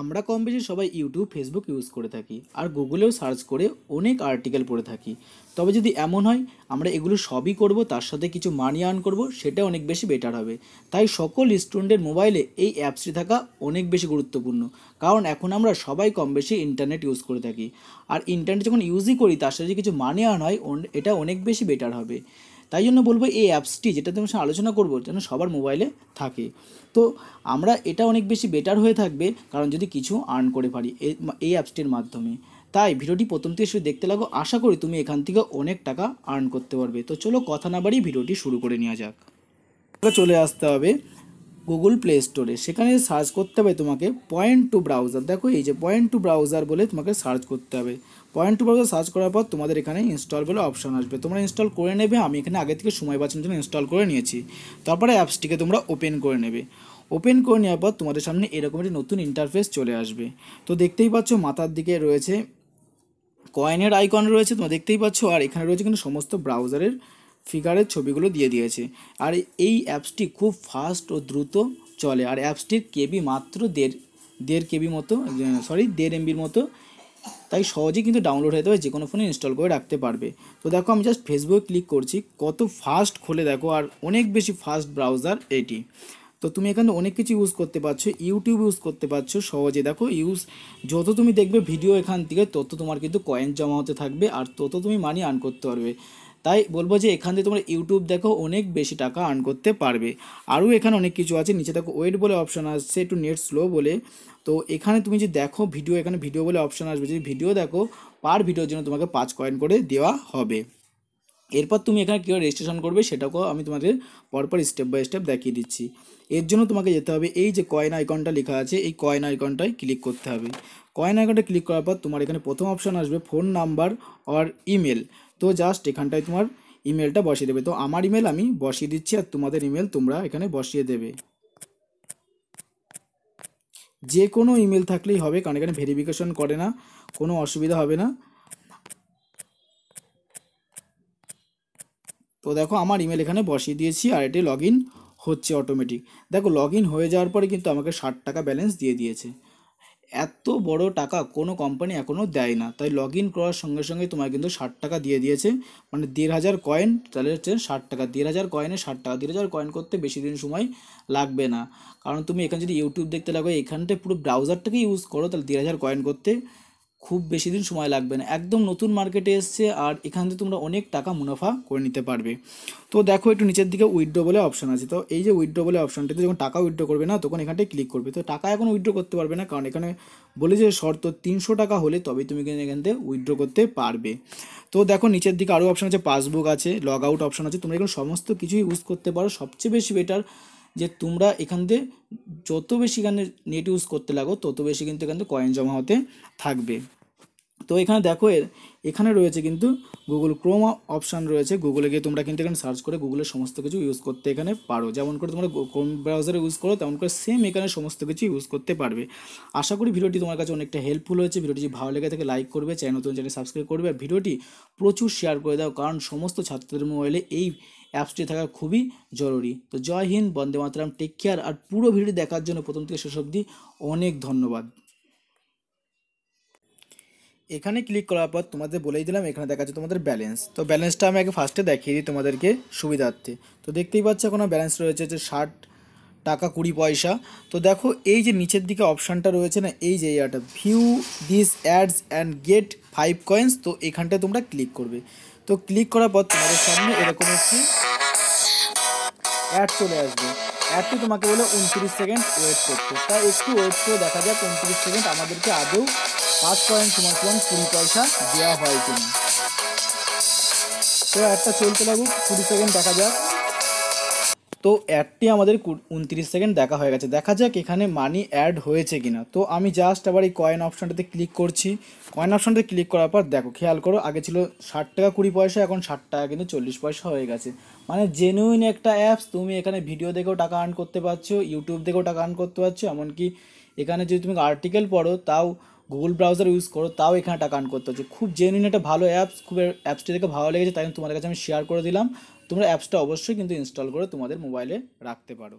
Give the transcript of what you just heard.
আমরা কম বেশি সবাই ইউটিউব ফেসবুক ইউজ করে থাকি আর গুগলেও সার্চ করে অনেক আর্টিকেল পড়ে থাকি। তবে যদি এমন হয়, আমরা এগুলো সবই করব, তার সাথে কিছু মানি আর্ন করব, সেটা অনেক বেশি বেটার হবে। তাই সকল স্টুডেন্টের মোবাইলে এই অ্যাপসটি থাকা অনেক বেশি গুরুত্বপূর্ণ। কারণ এখন আমরা সবাই কম বেশি ইন্টারনেট ইউজ করে থাকি। আর ইন্টারনেট যখন ইউজই করি, তার সাথে কিছু মানি আর্ন হয় এটা অনেক বেশি বেটার হবে। তাই জন্য বলব এই অ্যাপসটি যেটা তুমি আলোচনা করব যেন সবার মোবাইলে থাকে। তো আমরা এটা অনেক বেশি বেটার হয়ে থাকবে, কারণ যদি কিছু আর্ন করে পারি এই অ্যাপসটির মাধ্যমে। তাই ভিডিওটি প্রথম থেকে শুধু দেখতে লাগো, আশা করি তুমি এখান থেকে অনেক টাকা আর্ন করতে পারবে। তো চলো কথা না বাড়ি ভিডিওটি শুরু করে নেওয়া যাক। চলে আসতে হবে গুগল প্লে স্টোরে সেখানে সার্চ করতে হবে তোমাকে পয়েন্ট টু ব্রাউজার দেখো এই যে পয়েন্ট টু ব্রাউজার বলে তোমাকে সার্চ করতে হবে। পয়েন্ট টু ব্রাউজার সার্চ করার পর তোমাদের এখানে ইনস্টল বলে অপশন আসবে। তোমরা ইনস্টল করে নেবে। আমি এখানে আগে থেকে সময় বাঁচানোর জন্য ইনস্টল করে নিয়েছি। তারপরে অ্যাপসটিকে তোমরা ওপেন করে নেবে। ওপেন করে নেওয়ার পর তোমাদের সামনে এরকম একটি নতুন ইন্টারফেস চলে আসবে। তো দেখতেই পাচ্ছ মাথার দিকে রয়েছে কয়েনের আইকন রয়েছে। তোমরা দেখতেই পাচ্ছ আর এখানে রয়েছে কিন্তু সমস্ত ব্রাউজারের ফিগারের ছবিগুলো দিয়ে দিয়েছে। আর এই অ্যাপসটি খুব ফাস্ট ও দ্রুত চলে। আর অ্যাপসটির কেবি মাত্র দেড় দেড় কেবি মতো সরি দেড় এমবির মতো। তাই সহজেই কিন্তু ডাউনলোড হয়ে যাবে, যে কোনো ফোনে ইনস্টল করে রাখতে পারবে। তো দেখো, আমি জাস্ট ফেসবুকে ক্লিক করছি। কত ফাস্ট খোলে দেখো, আর অনেক বেশি ফাস্ট ব্রাউজার এটি। তো তুমি এখানে অনেক কিছু ইউজ করতে পারছ ইউটিউব ইউজ করতে পারছ সহজে। দেখো ইউজ যত তুমি দেখবে ভিডিও এখান থেকে, তত তোমার কিন্তু কয়েন জমা হতে থাকবে, আর তত তুমি মানি আর্ন করতে পারবে। তাই বলব যে এখান থেকে তোমরা ইউটিউব দেখো, অনেক বেশি টাকা আর্ন করতে পারবে। আরও এখানে অনেক কিছু আছে, নিচে দেখো ওয়েট বলে অপশান আসছে, একটু নেট স্লো বলে। তো এখানে তুমি যে দেখো ভিডিও এখানে ভিডিও বলে অপশান আসবে। যদি ভিডিও দেখো পার ভিডিওর জন্য তোমাকে পাঁচ কয়েন করে দেওয়া হবে। এরপর তুমি এখানে কীভাবে রেজিস্ট্রেশন করবে, সেটাকেও আমি তোমাদের পরপর স্টেপ বাই স্টেপ দেখিয়ে দিচ্ছি। এর জন্য তোমাকে যেতে হবে, এই যে কয়েন আইকনটা লেখা আছে, এই কয়েন আইকনটায় ক্লিক করতে হবে। কয়েন আইকনটা ক্লিক করার পর তোমার এখানে প্রথম অপশন আসবে ফোন নাম্বার অর ইমেল তো জাস্ট এখানটায় তোমার ইমেলটা বসিয়ে দেবে। তো আমার ইমেল আমি বসিয়ে দিচ্ছি আর তোমাদের ইমেল তোমরা এখানে বসিয়ে দেবে। যে কোনো ইমেল থাকলেই হবে, কারণ এখানে ভেরিফিকেশন করে না, কোনো অসুবিধা হবে না। তো দেখো আমার ইমেল এখানে বসিয়ে দিয়েছি আর এটি লগ হচ্ছে অটোমেটিক দেখো লগ হয়ে যাওয়ার পরে কিন্তু আমাকে ষাট টাকা ব্যালেন্স দিয়ে দিয়েছে। এত বড় টাকা কোনো কোম্পানি এখনও দেয় না। তাই লগ ইন করার সঙ্গে সঙ্গে তোমার কিন্তু ষাট টাকা দিয়ে দিয়েছে। মানে দেড় হাজার কয়েন তাহলে হচ্ছে ষাট টাকা। দেড় হাজার কয়েনে ষাট টাকা। দেড় হাজার কয়েন করতে বেশি দিন সময় লাগবে না। কারণ তুমি এখানে যদি ইউটিউব দেখতে লাগো এখানটা পুরো ব্রাউজারটাকে ইউজ করো, তাহলে দেড় হাজার কয়েন করতে। খুব বেশি দিন সময় লাগবে না। একদম নতুন মার্কেটে এসছে আর এখান থেকে তোমরা অনেক টাকা মুনাফা করে নিতে পারবে। তো দেখো একটু নিচের দিকে উইথড্র বলে অপশন আছে। তো এই যে উইথড্র বলে অপশনটাতে যখন টাকা উইথড্র করবে না, তখন এখানটায় ক্লিক করবে। তো টাকা এখন উইথড্র করতে পারবে না, কারণ এখানে বলে যে শর্ত, তিনশো টাকা হলে তবেই তুমি কিন্তু এখান থেকে উইথড্র করতে পারবে। তো দেখো নিচের দিকে আরও অপশন আছে পাসবুক আছে লগ আউট অপশন আছে। তোমরা এখানে সমস্ত কিছুই ইউজ করতে পারো। সবচেয়ে বেশি বেটার যে তোমরা এখান থেকে যত বেশি এখানে নেট ইউজ করতে লাগো, তত বেশি কিন্তু এখান থেকে কয়েন জমা হতে থাকবে। তো এখানে দেখো এর, এখানে রয়েছে কিন্তু গুগল ক্রোম অপশান রয়েছে। গুগলে গিয়ে তোমরা কিন্তু এখানে সার্চ করে গুগলের সমস্ত কিছু ইউজ করতে এখানে পারো। যেমন করে তোমরা ক্রোম ব্রাউজারে ইউজ করো, তেমন করে সেম এখানে সমস্ত কিছু ইউজ করতে পারবে। আশা করি ভিডিওটি তোমার কাছে অনেকটা হেল্পফুল হয়েছে। ভিডিওটি ভালো লেগে থাকে লাইক করবে চ্যানেল নতুন চ্যানেল সাবস্ক্রাইব করবে ভিডিওটি প্রচুর শেয়ার করে দাও, কারণ সমস্ত ছাত্রদের মোবাইলে এই অ্যাপসটি থাকা খুবই জরুরি। তো জয় হিন্দ, বন্দে মাতরম টেক কেয়ার আর পুরো ভিডিও দেখার জন্য প্রথম থেকে শেষ অবধি অনেক ধন্যবাদ। এখানে ক্লিক করার পর তোমাদের বলেই দিলাম, এখানে দেখা যাচ্ছে তোমাদের ব্যালেন্স তো ব্যালেন্সটা আমি আগে ফার্স্টে দেখিয়ে দিই তোমাদেরকে সুবিধার্থে। তো দেখতেই পাচ্ছ এখন ব্যালেন্স রয়েছে যে ষাট টাকা কুড়ি পয়সা। তো দেখো, এই যে নিচের দিকে অপশানটা রয়েছে না, এই যে ইয়াটা view this ads and get five coins তো এখানটায় তোমরা ক্লিক করবে। তো ক্লিক করার পর তোমাদের সামনে এরকম একটি অ্যাড চলে আসবে। অ্যাডটি তোমাকে বলে উনত্রিশ সেকেন্ড ওয়েট করতে। তাই একটু ওয়েট করে দেখা যাক, উনত্রিশ সেকেন্ড আমাদেরকে আদৌ পাঁচ পয়েন্ট সমান সমান কুড়ি পয়সা দেওয়া হয় কিনা তো অ্যাডটা চলতে লাগুক কুড়ি সেকেন্ড দেখা যাক। তো অ্যাডটি আমাদের উনত্রিশ সেকেন্ড দেখা হয়ে গেছে। দেখা যাক এখানে মানি অ্যাড হয়েছে কিনা। তো আমি জাস্ট আবার এই কয়েন অপশানটাতে ক্লিক করছি। কয়েন অপশানটাতে ক্লিক করার পর দেখো, খেয়াল করো, আগে ছিল ষাট টাকা কুড়ি পয়সা, এখন ষাট টাকা কিন্তু চল্লিশ পয়সা হয়ে গেছে। মানে জেনুইন একটা অ্যাপস তুমি এখানে ভিডিও দেখেও টাকা আর্ন করতে পারছ ইউটিউব দেখেও টাকা আর্ন করতে পারছ, এমনকি এখানে যদি তুমি আর্টিকেল পড়ো, তাও গুগল ব্রাউজার ইউজ করো, তাও এখানে টাকা আর্ন করতে হচ্ছে। খুব জেনুইন একটা ভালো অ্যাপস খুব অ্যাপসটি দেখে ভালো লেগেছে, তাই তোমাদের কাছে আমি শেয়ার করে দিলাম। তোমরা অ্যাপসটা অবশ্যই কিন্তু ইনস্টল করে তোমাদের মোবাইলে রাখতে পারো।